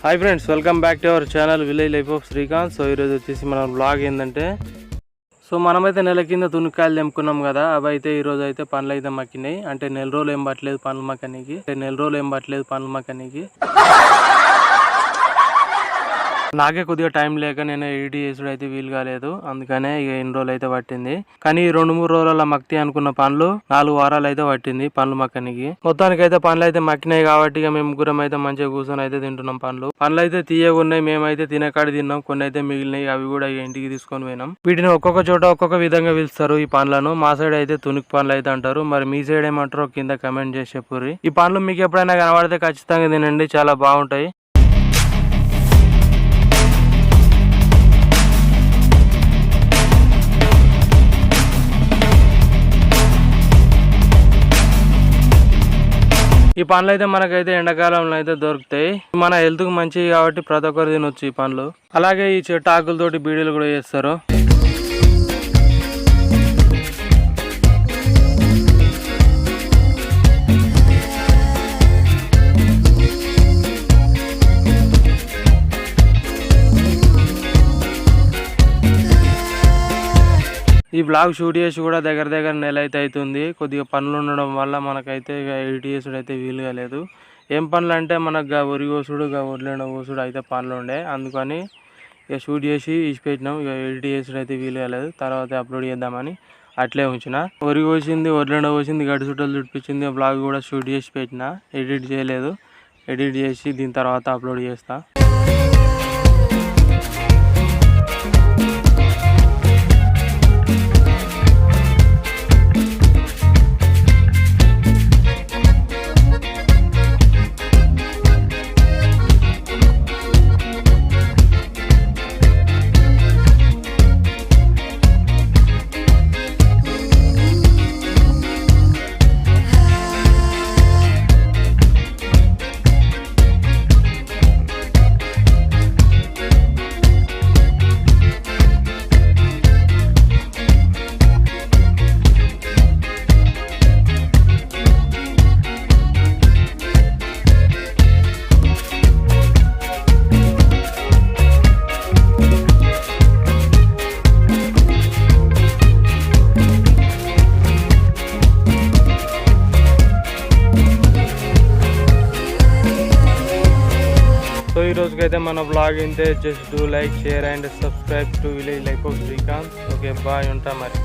Hi friends welcome back to our channel village life of Srikanth so ఈరోజు వచ్చేసి మన blog ఏంటంటే so మనమైతే నెల కింద తునికాయలు తెంపుకున్నాం కదా అవి అయితే ఈరోజు అయితే పనులు అయితే మక్కినాయి అంటే నెల రోజులు ఏం పట్టలేదు పనులు మక్కనికి నెల రోజులు ఏం పట్టలేదు పనులు మక్కనికి నాకే కొద్దిగా టైం లేక నేను ఎడిట్ చేసుడు అయితే వీలు కాలేదు. అందుకనే ఇక ఎన్ని రోజులు అయితే పట్టింది. కానీ ఈ రెండు మూడు రోజుల మక్తి అనుకున్న పనులు నాలుగు వారాలు అయితే పట్టింది పనులు మక్కనికి. మొత్తానికి అయితే పనులు అయితే మక్కినాయి కాబట్టి ఇక మేము ముగ్గురం అయితే మంచిగా కూర్చొని అయితే తింటున్నాం పనులు. పనులు అయితే తీయగున్నాయి మేమైతే తినకాడి తిన్నాం కొన్ని అయితే మిగిలినాయి అవి కూడా ఇక ఇంటికి తీసుకొని పోయినాం. వీటిని ఒక్కొక్క చోట ఒక్కొక్క విధంగా పిలుస్తారు ఈ పనులను. మా సైడ్ అయితే తునికి పనులు అయితే అంటారు. మరి మీ సైడ్ ఏమంటారో కింద కమెంట్ చేసి చెప్పుర్రి. ఈ పనులు మీకు ఎప్పుడైనా కనబడితే ఖచ్చితంగా తినండి చాలా బాగుంటాయి. ఈ పండ్లు అయితే మనకైతే ఎండాకాలంలో అయితే దొరుకుతాయి. మన హెల్త్కు మంచివి కాబట్టి ప్రతి ఒక్కరు తినొచ్చు ఈ పండ్లు. అలాగే ఈ చెట్టు ఆకులతోటి బీడీలు కూడా చేస్తారు. ఈ బ్లాగ్ షూట్ చేసి కూడా దగ్గర దగ్గర నెల అయితే అవుతుంది. కొద్దిగా పనులు ఉండడం వల్ల మనకైతే ఇక ఎడిట్ చేసుడు అయితే వీలు కాలేదు. ఏం పనులు అంటే మనకు గా వరి కోసుడు గా కోసుడు అయితే పనులు ఉండే. అందుకని ఇక షూట్ చేసి ఇచ్చి పెట్టినాం ఇక ఎడిట్ చేసుడు అయితే వీలు కాలేదు. తర్వాత అప్లోడ్ చేద్దామని అట్లే ఉంచిన. వరి కోసింది వడ్లేండ కోసింది గడి చుట్టలు చుట్టించింది బ్లాగ్ కూడా షూట్ చేసి పెట్టిన. ఎడిట్ చేయలేదు. ఎడిట్ చేసి దీని తర్వాత అప్లోడ్ చేస్తాను సో ఈ రోజుకైతే మన బ్లాగ్ అయితే just do like share and subscribe to village life of Srikanth okay bye ఉంటా మరి.